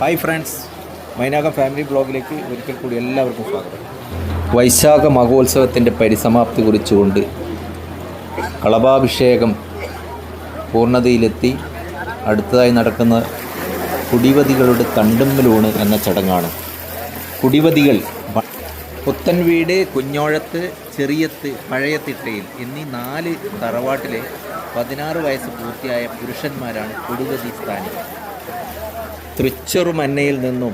Hi friends Mainakam family ബ്ലോഗിലേക്ക് ഒരിക്കൽ കൂടി എല്ലാവർക്കും സ്വാഗതം. വൈശാഖ മഹോത്സവത്തിന്റെ പരിസമാപ്തി കുറിച്ചുകൊണ്ട് കളഭാഭിഷേകം പൂർണതയിലെത്തി. അടുത്തതായി നടക്കുന്ന കുടിവതികളുടെ തണ്ടുമ്മലൂണ് എന്ന ചടങ്ങാണ്. കുടിവതികൾ പുത്തൻവീട് കുഞ്ഞോഴത്ത് ചെറിയത്ത് പഴയത്തിട്ടയിൽ എന്നീ നാല് തറവാട്ടിലെ പതിനാറ് വയസ്സ് പൂർത്തിയായ പുരുഷന്മാരാണ് കുടിവതി സ്ഥാനികൾ തൃച്ചെറുമന്നയിൽ നിന്നും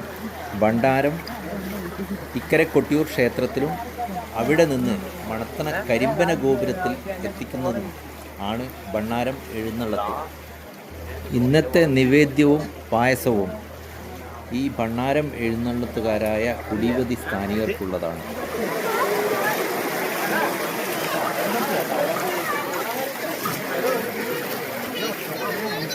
ഭണ്ഡാരം ഇക്കരെ കൊട്ടിയൂർ ക്ഷേത്രത്തിലും അവിടെ നിന്ന് മണത്തണ കരിമ്പന ഗോപുരത്തിൽ എത്തിക്കുന്നതും ആണ് ഭണ്ണാരം എഴുന്നള്ളത്ത് ഇന്നത്തെ നിവേദ്യവും പായസവും ഈ ഭണ്ണാരം എഴുന്നള്ളത്തുകാരായ കുടിവതി സ്ഥാനികർക്കുള്ളതാണ്.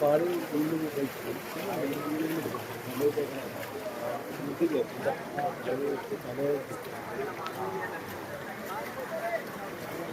പാടും ഉള്ളിൽ കഴിച്ചു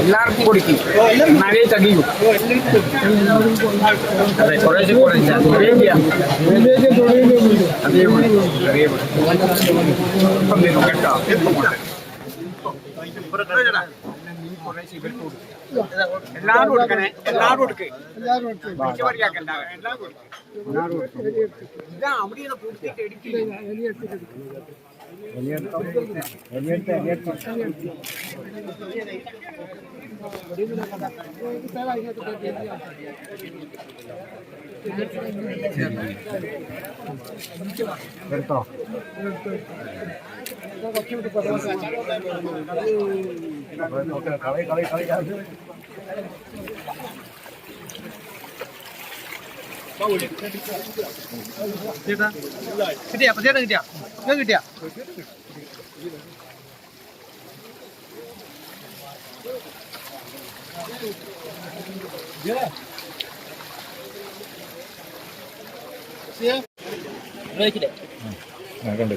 എല്ലാവർക്കും കൊടുക്കും. എന്നാലേ തകയും എല്ലാവരും എല്ലാവരും എല്ലാവരും. കൊടുക്കും. അവിടെ പൂർത്തിയായിട്ട് എടുക്കില്ല Berto. Berto. Kali kali kali. ചേട്ടാ. കിട്ടിയാ ചേട്ടൻ കിട്ടിയാ? ഞാൻ കിട്ടിയാ? കണ്ടു.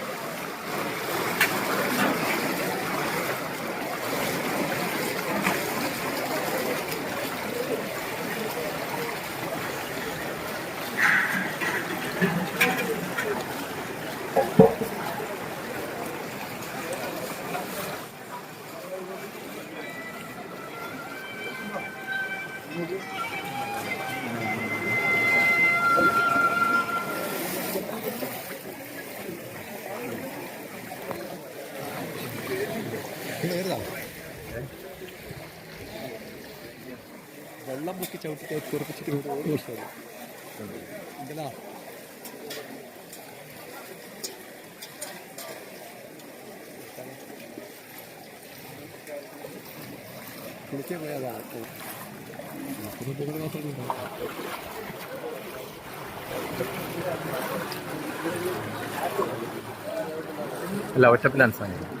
വെള്ളം പൊക്കി ചവിട്ടിട്ട് കുറിപ്പിച്ചിട്ട് ഓരോ വർഷം ഇങ്ങനെ കുളിക്കാൻ പോയതാ അല്ല ഒറ്റപ്പിലാണ് സാധനം